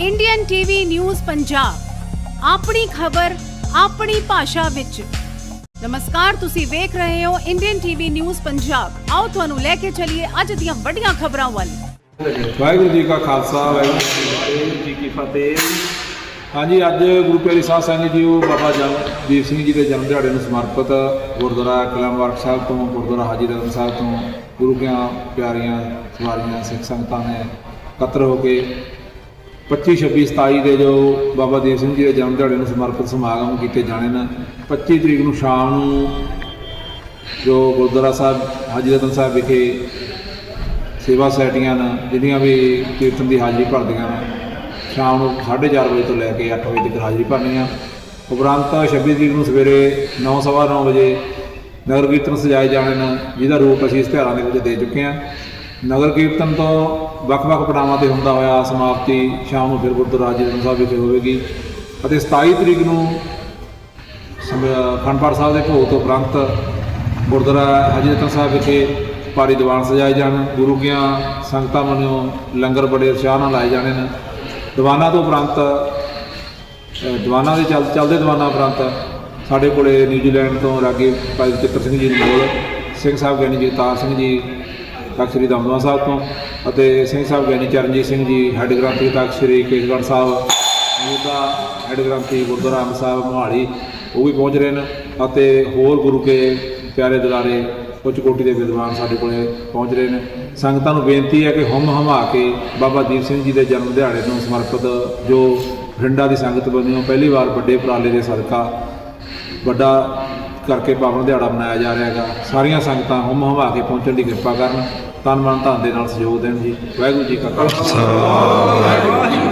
Indian TV news Punjab ਆਪਣੀ ਖਬਰ, ਆਪਣੀ ਭਾਸ਼ਾ ਵਿੱਚ। ਨਮਸਕਾਰ, ਤੁਸੀਂ ਵੇਖ ਰਹੇ ਹੋ ਇੰਡੀਅਨ ਟੀਵੀ ਨਿਊਜ਼ ਪੰਜਾਬ ਆਓ ਤੁਹਾਨੂੰ ਲੈ ਕੇ ਚੱਲੀਏ ਅੱਜ ਦੀਆਂ ਵੱਡੀਆਂ ਖਬਰਾਂ ਵੱਲ। ਵਾਹਿਗੁਰੂ ਜੀ ਕਾ ਖਾਲਸਾ, ਵਾਹਿਗੁਰੂ ਜੀ ਕੀ ਫਤਿਹ ਹਾਂਜੀ, ਅੱਜ ਗੁਰੂ ਪਿਆਰੀ ਸਾਧ ਸੰਗਤ ਜੀਓ ਬਾਬਾ ਜਗਦੀਪ ਸਿੰਘ ਜੀ ਦੇ ਜਨਮ ਦਿਹਾੜੇ ਨੂੰ ਸਮਰਪਿਤ ਗੁਰਦੁਆਰਾ ਕਲਮਵਾਰ ਸਾਹਿਬ ਤੋਂ, ਗੁਰਦੁਆਰਾ ਹਾਜੀ ਰਤਨ ਸਾਹਿਬ ਤੋਂ ਗੁਰੂ ਕੀਆਂ ਪਿਆਰੀਆਂ ਸਵਾਰੀਆਂ, ਸਿੱਖ ਸੰਗਤਾਂ ਨੇ ਕਤਰ ਹੋ ਕੇ 25 26 27 ਦੇ ਜੋ ਬਾਬਾ ਦੀਪ ਸਿੰਘ ਜੀ ਦੇ ਜਨਮ ਦਿਹਾੜੇ ਨੂੰ ਸਮਰਪਿਤ ਸਮਾਗਮ ਕੀਤੇ ਜਾਣੇ ਨੇ। 25 ਤਰੀਕ ਨੂੰ ਸ਼ਾਮ ਨੂੰ ਜੋ ਗੁਰਦੁਆਰਾ ਸਾਹਿਬ, ਹਾਜੀ ਰਤਨ ਸਾਹਿਬ ਵਿਖੇ ਸੇਵਾ ਸੈਟੀਆਂ ਨੇ, ਜਿਹੜੀਆਂ ਵੀ ਕੀਰਤਨ ਦੀ ਹਾਜ਼ਰੀ ਭਰਦੀਆਂ ਨੇ, ਸ਼ਾਮ ਨੂੰ 4:30 ਵਜੇ ਤੋਂ ਲੈ ਕੇ 8 ਵਜੇ ਤੱਕ ਹਾਜ਼ਰੀ ਭਰਨੀ ਆ ਉਪਰੰਤ 26 ਤਰੀਕ ਨੂੰ ਸਵੇਰੇ 9:30 ਵਜੇ ਨਗਰ ਕੀਰਤਨ ਸਜਾਏ ਜਾਣੇ ਨੇ, ਜਿਹਦਾ ਰੂਪ ਅਸੀਂ ਇਸ਼ਤਿਹਾਰਾਂ ਦੇ ਵਿੱਚ ਦੇ ਚੁੱਕੇ ਹਾਂ। ਨਗਰ ਕੀਰਤਨ ਤੋਂ ਵੱਖ-ਵੱਖ ਪੜਾਵਾਂ ਤੇ ਹੁੰਦਾ ਹੋਇਆ ਸਮਾਪਤੀ ਸ਼ਾਮ ਨੂੰ ਫਿਰ ਗੁਰਦੁਆਰਾ ਜੀ ਸਾਹਿਬ ਵਿਖੇ ਹੋਵੇਗੀ। ਅਤੇ 27 ਤਰੀਕ ਨੂੰ ਖੰਡਪਾਠ ਸਾਹਿਬ ਦੇ ਭੋਗ ਤੋਂ ਉਪਰੰਤ ਗੁਰਦੁਆਰਾ ਹਾਜੀ ਸਾਹਿਬ ਵਿਖੇ ਭਾਰੀ ਦੀਵਾਨ ਸਜਾਏ ਜਾਣ। ਗੁਰੂ ਕੀਆਂ ਸੰਗਤਾਂ ਵੱਲੋਂ ਲੰਗਰ ਬੜੇ ਉਤਸ਼ਾਹ ਨਾਲ ਲਾਏ ਜਾਣੇ ਨੇ। ਦੀਵਾਨਾਂ ਤੋਂ ਉਪਰੰਤ ਦੀਵਾਨਾਂ ਦੇ ਚੱਲ, ਚੱਲਦੇ ਦੀਵਾਨਾਂ ਉਪਰੰਤ ਸਾਡੇ ਕੋਲੇ ਨਿਊਜ਼ੀਲੈਂਡ ਤੋਂ ਰਾਗੀ ਭਾਈ ਚਿੱਤਰ ਸਿੰਘ ਜੀ ਨਮੋਲ ਸਿੰਘ ਸਾਹਿਬ ਗਿਆਨੀ ਜਗਤਾਰ ਸਿੰਘ ਜੀ ਤਖਤ ਸ੍ਰੀ ਦਮਦਮਾ ਸਾਹਿਬ ਤੋਂ ਅਤੇ ਸਿੰਘ ਸਾਹਿਬ ਗਿਆਨੀ ਚਰਨਜੀਤ ਸਿੰਘ ਜੀ, ਹੈੱਡ ਗ੍ਰੰਥੀ ਤਖਤ ਸ੍ਰੀ ਕੇਸਗੜ੍ਹ ਸਾਹਿਬ, ਮੌਜੂਦਾ ਹੈੱਡ ਗ੍ਰੰਥੀ ਗੁਰਦੁਆਰਾ ਅੰਬ ਸਾਹਿਬ, ਮੋਹਾਲੀ, ਉਹ ਵੀ ਪਹੁੰਚ ਰਹੇ ਨੇ ਅਤੇ ਹੋਰ ਗੁਰੂ ਕੇ ਪਿਆਰੇ ਦੁਲਾਰੇ, ਉੱਚ ਕੋਟੀ ਦੇ ਵਿਦਵਾਨ ਸਾਡੇ ਕੋਲੇ ਪਹੁੰਚ ਰਹੇ ਨੇ। ਸੰਗਤਾਂ ਨੂੰ ਬੇਨਤੀ ਹੈ ਕਿ ਹਮ ਹਮਾ ਕੇ ਬਾਬਾ ਦੀਪ ਸਿੰਘ ਜੀ ਦੇ ਜਨਮ ਦਿਹਾੜੇ ਨੂੰ ਸਮਰਪਿਤ ਜੋ ਬਠਿੰਡਾ ਦੀ ਸੰਗਤ ਵੱਲੋਂ ਪਹਿਲੀ ਵਾਰ ਵੱਡੇ ਉਪਰਾਲੇ ਦੇ ਸਦਕਾ, ਵੱਡਾ ਕਰਕੇ ਪਾਵਨ ਦਿਹਾੜਾ ਮਨਾਇਆ ਜਾ ਰਿਹਾ ਹੈਗਾ। ਸਾਰੀਆਂ ਸੰਗਤਾਂ ਹਮ ਹਮਾ ਕੇ ਪਹੁੰਚਣ ਦੀ ਕਿਰਪਾ ਕਰਨ। ਤਨ ਮਨ ਧਨ ਦੇ ਨਾਲ ਸਹਿਯੋਗ ਦੇਣ ਜੀ। ਵਾਹਿਗੁਰੂ ਜੀ ਕਾ ਖਾਲਸਾ। ਵਾਹਿਗੁਰੂ ਜੀ